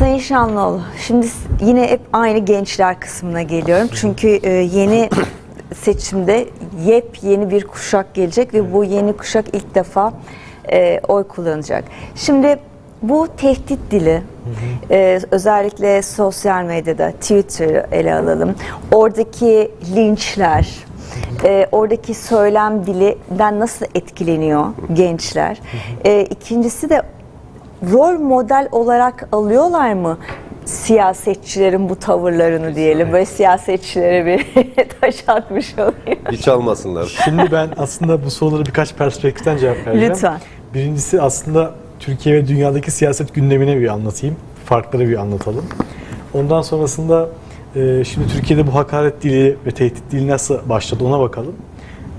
Sayın Şanlıoğlu, şimdi yine hep aynı gençler kısmına geliyorum. Çünkü e, yeni seçimde yepyeni bir kuşak gelecek ve bu yeni kuşak ilk defa e, oy kullanacak. Şimdi bu tehdit dili, e, özellikle sosyal medyada, Twitter'ı ele alalım. Oradaki linçler, e, oradaki söylem dilinden nasıl etkileniyor gençler? E, ikincisi de rol model olarak alıyorlar mı siyasetçilerin bu tavırlarını diyelim. Böyle siyasetçilere bir taş atmış oluyor. Hiç almasınlar. Şimdi ben aslında bu soruları birkaç perspektiften cevap vereceğim. Lütfen. Birincisi aslında Türkiye ve dünyadaki siyaset gündemine bir anlatayım. Farkları bir anlatalım. Ondan sonrasında e, şimdi Türkiye'de bu hakaret dili ve tehdit dili nasıl başladı ona bakalım.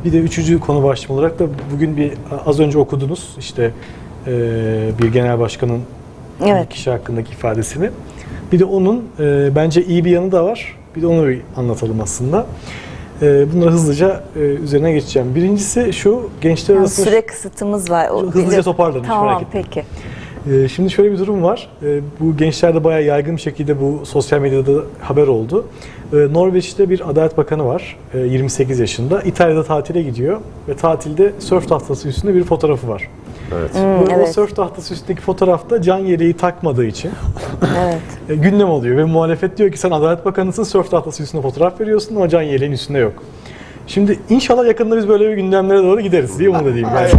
Bir de üçüncü konu başlığı olarak da bugün bir az önce okudunuz işte e, bir genel başkanın Evet. kişi hakkındaki ifadesini. Bir de onun e, bence iyi bir yanı da var. Bir de onu bir anlatalım aslında. E, bunları hızlıca e, üzerine geçeceğim. Birincisi şu gençler Yani arasında süre kısıtımız var. O- Hızlıca toparlarım, hiç Tamam peki. Ee, Şimdi şöyle bir durum var. Ee, Bu gençlerde bayağı yaygın bir şekilde bu sosyal medyada haber oldu. Ee, Norveç'te bir Adalet Bakanı var. Ee, 28 yaşında. İtalya'da tatile gidiyor ve tatilde sörf tahtası üstünde bir fotoğrafı var. Evet. Ve O evet. sörf tahtası üstündeki fotoğrafta can yeleği takmadığı için Evet. e, gündem oluyor ve muhalefet diyor ki sen Adalet Bakanısın sörf tahtası üstünde fotoğraf veriyorsun ama can yeleğin üstünde yok. Şimdi inşallah yakında biz böyle bir gündemlere doğru gideriz diye umut edeyim. Yani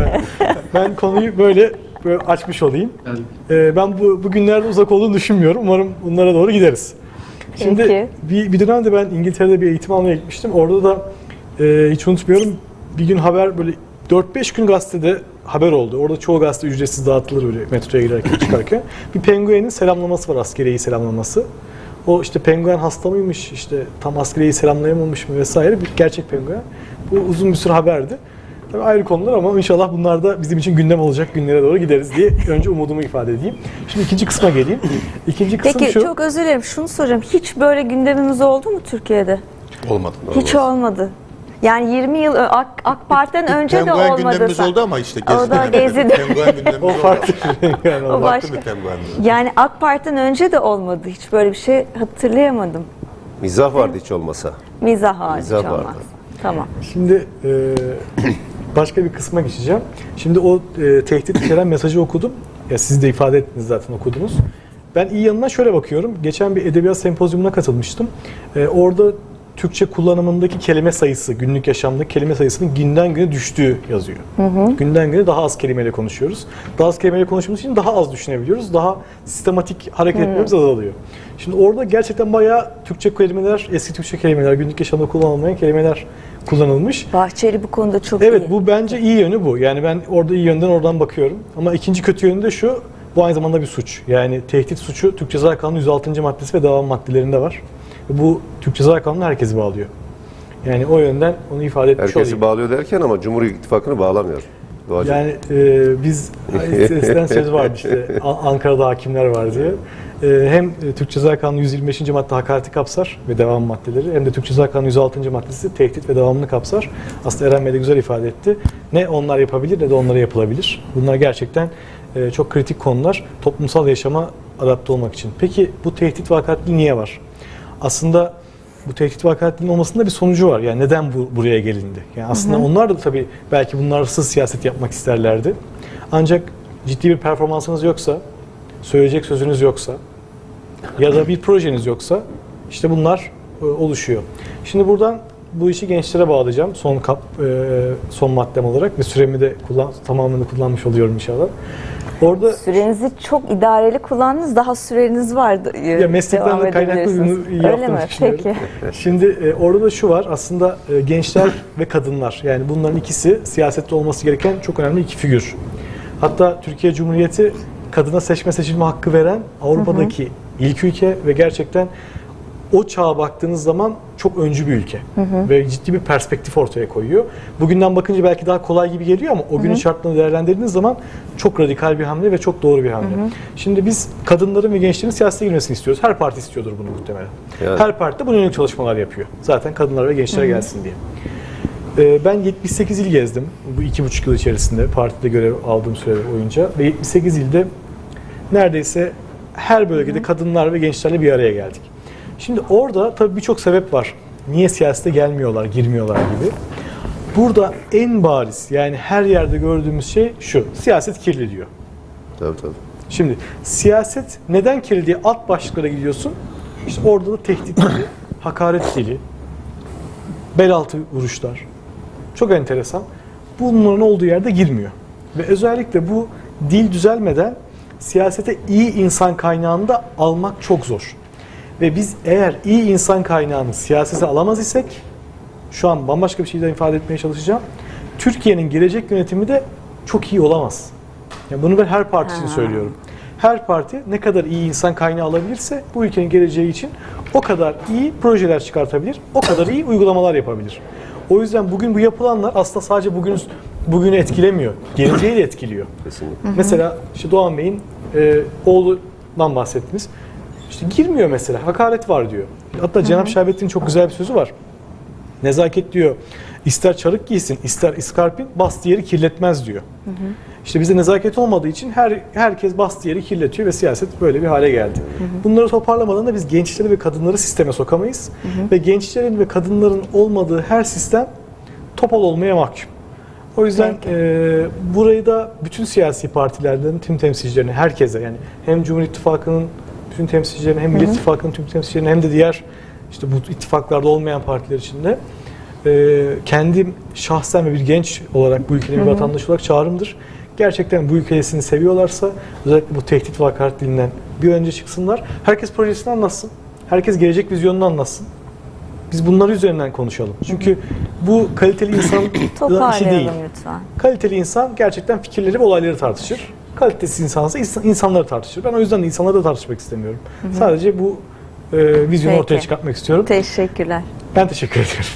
ben, ben konuyu böyle, böyle açmış olayım. Ee, ben bu, bu günlerde uzak olduğunu düşünmüyorum. Umarım bunlara doğru gideriz. Şimdi Peki. bir, bir dönemde ben İngiltere'de bir eğitim almaya gitmiştim. Orada da e, hiç unutmuyorum bir gün haber böyle 4-5 gün gazetede haber oldu. Orada çoğu gazete ücretsiz dağıtılır böyle metroya girerken çıkarken. Bir penguenin selamlaması var askeriyeyi selamlaması. O işte penguen hasta mıymış, işte tam askeriyeyi selamlayamamış mı vesaire bir gerçek penguen. Bu uzun bir süre haberdi. Tabii ayrı konular ama inşallah bunlar da bizim için gündem olacak günlere doğru gideriz diye önce umudumu ifade edeyim. Şimdi ikinci kısma geleyim. İkinci kısım Peki şu. çok özür dilerim. Şunu soracağım. Hiç böyle gündemimiz oldu mu Türkiye'de? Olmadı. Hiç olmadı. Yani 20 yıl AK, AK Parti'den önce de olmadı. gündemimiz oldu ama işte O da gezi gezide. penguen gündemimiz O farklı O başka. Yani AK Parti'den önce de olmadı. Hiç böyle bir şey hatırlayamadım. Mizah vardı hiç olmasa. Mizah hariç Mizah olmaz. vardı. Tamam. Şimdi e, başka bir kısma geçeceğim. Şimdi o e, tehdit içeren mesajı okudum. Ya siz de ifade ettiniz zaten okudunuz. Ben iyi yanına şöyle bakıyorum. Geçen bir edebiyat sempozyumuna katılmıştım. E, orada Türkçe kullanımındaki kelime sayısı, günlük yaşamdaki kelime sayısının günden güne düştüğü yazıyor. Günden güne daha az kelimeyle konuşuyoruz. Daha az kelimeyle konuştuğumuz için daha az düşünebiliyoruz. Daha sistematik hareket etmemiz azalıyor. Şimdi orada gerçekten bayağı Türkçe kelimeler, eski Türkçe kelimeler, günlük yaşamda kullanılmayan kelimeler kullanılmış. Bahçeli bu konuda çok Evet iyi. bu bence iyi yönü bu. Yani ben orada iyi yönden oradan bakıyorum. Ama ikinci kötü yönü de şu. Bu aynı zamanda bir suç. Yani tehdit suçu Türk Ceza Kanunu 106. maddesi ve devam maddelerinde var. Bu Türk Ceza Kanunu herkesi bağlıyor. Yani o yönden onu ifade etmiş Herkesi olayım. bağlıyor derken ama Cumhur İttifakı'nı bağlamıyor. Doğacığım. Yani e, biz eskiden söz vardı işte Ankara'da hakimler var diye. E, hem Türk Ceza Kanunu 125. madde hakareti kapsar ve devam maddeleri hem de Türk Ceza Kanunu 106. maddesi tehdit ve devamını kapsar. Aslında Eren Bey de güzel ifade etti. Ne onlar yapabilir ne de onlara yapılabilir. Bunlar gerçekten e, çok kritik konular toplumsal yaşama adapte olmak için. Peki bu tehdit ve hakaretliği niye var? Aslında bu tehdit ve hakaretliğin olmasında bir sonucu var. Yani neden bu buraya gelindi? Yani aslında onlar da tabii belki bunlarsız siyaset yapmak isterlerdi. Ancak ciddi bir performansınız yoksa, söyleyecek sözünüz yoksa ya da bir projeniz yoksa işte bunlar e, oluşuyor. Şimdi buradan bu işi gençlere bağlayacağım son kap e, son maddem olarak ve süremi de kullan, tamamını kullanmış oluyorum inşallah. Orada Sürenizi çok idareli kullandınız. Daha süreniz vardı. ya meslekten de kaynaklı mi? yaptığımı düşünüyorum. Peki. Şimdi e, orada da şu var aslında e, gençler ve kadınlar yani bunların ikisi siyasette olması gereken çok önemli iki figür. Hatta Türkiye Cumhuriyeti kadına seçme seçilme hakkı veren Avrupa'daki ilk ülke ve gerçekten o çağa baktığınız zaman çok öncü bir ülke ve ciddi bir perspektif ortaya koyuyor. Bugünden bakınca belki daha kolay gibi geliyor ama o günün şartlarını değerlendirdiğiniz zaman çok radikal bir hamle ve çok doğru bir hamle. Şimdi biz kadınların ve gençlerin siyasete girmesini istiyoruz. Her parti istiyordur bunu muhtemelen. Yani. Her parti de bunun yönelik çalışmalar yapıyor. Zaten kadınlar ve gençlere gelsin diye. Ee, Ben 78 il gezdim bu iki buçuk yıl içerisinde partide görev aldığım süre boyunca ve 78 ilde neredeyse her bölgede kadınlar ve gençlerle bir araya geldik. Şimdi orada tabii birçok sebep var. Niye siyasete gelmiyorlar, girmiyorlar gibi. Burada en bariz yani her yerde gördüğümüz şey şu. Siyaset kirli diyor. Tabii tabii. Şimdi siyaset neden kirli diye alt başlıklara gidiyorsun. İşte orada da tehdit dili, hakaret dili, bel altı vuruşlar. Çok enteresan. Bunların olduğu yerde girmiyor. Ve özellikle bu dil düzelmeden siyasete iyi insan kaynağını da almak çok zor. Ve biz eğer iyi insan kaynağını siyasete alamaz isek, şu an bambaşka bir şeyden ifade etmeye çalışacağım. Türkiye'nin gelecek yönetimi de çok iyi olamaz. Yani bunu ben her parti için Ha. söylüyorum. Her parti ne kadar iyi insan kaynağı alabilirse bu ülkenin geleceği için o kadar iyi projeler çıkartabilir, o kadar iyi uygulamalar yapabilir. O yüzden bugün bu yapılanlar aslında sadece bugün bugünü etkilemiyor, geleceği de etkiliyor. Kesinlikle. Mesela işte Doğan Bey'in e, oğlundan bahsettiniz. İşte girmiyor mesela, hakaret var diyor. Hatta Cenab-ı Şerbettin çok güzel bir sözü var. Nezaket diyor, ister çarık giysin, ister iskarpin, bas yeri kirletmez diyor. İşte bizde nezaket olmadığı için her herkes bas yeri kirletiyor ve siyaset böyle bir hale geldi. Bunları toparlamadan da biz gençleri ve kadınları sisteme sokamayız. Ve gençlerin ve kadınların olmadığı her sistem topal olmaya mahkum. O yüzden Peki. e, burayı da bütün siyasi partilerden tüm temsilcilerine, herkese yani hem Cumhur İttifakı'nın bütün temsilcilerine hem Millet İttifakı'nın tüm temsilcilerine hem de diğer işte bu ittifaklarda olmayan partiler için de e, kendim şahsen ve bir genç olarak bu ülkenin bir vatandaşı olarak çağrımdır. Gerçekten bu ülkesini seviyorlarsa özellikle bu tehdit ve hakaret dilinden bir önce çıksınlar. Herkes projesini anlatsın. Herkes gelecek vizyonunu anlatsın. Biz bunları üzerinden konuşalım. Çünkü bu kaliteli insan işi değil. Toparlayalım lütfen. Kaliteli insan gerçekten fikirleri ve olayları tartışır. Kalitesiz insansa insan- insanları tartışır. Ben o yüzden de insanları da tartışmak istemiyorum. Sadece bu e, vizyonu Peki. ortaya çıkartmak istiyorum. Teşekkürler. Ben teşekkür ediyorum.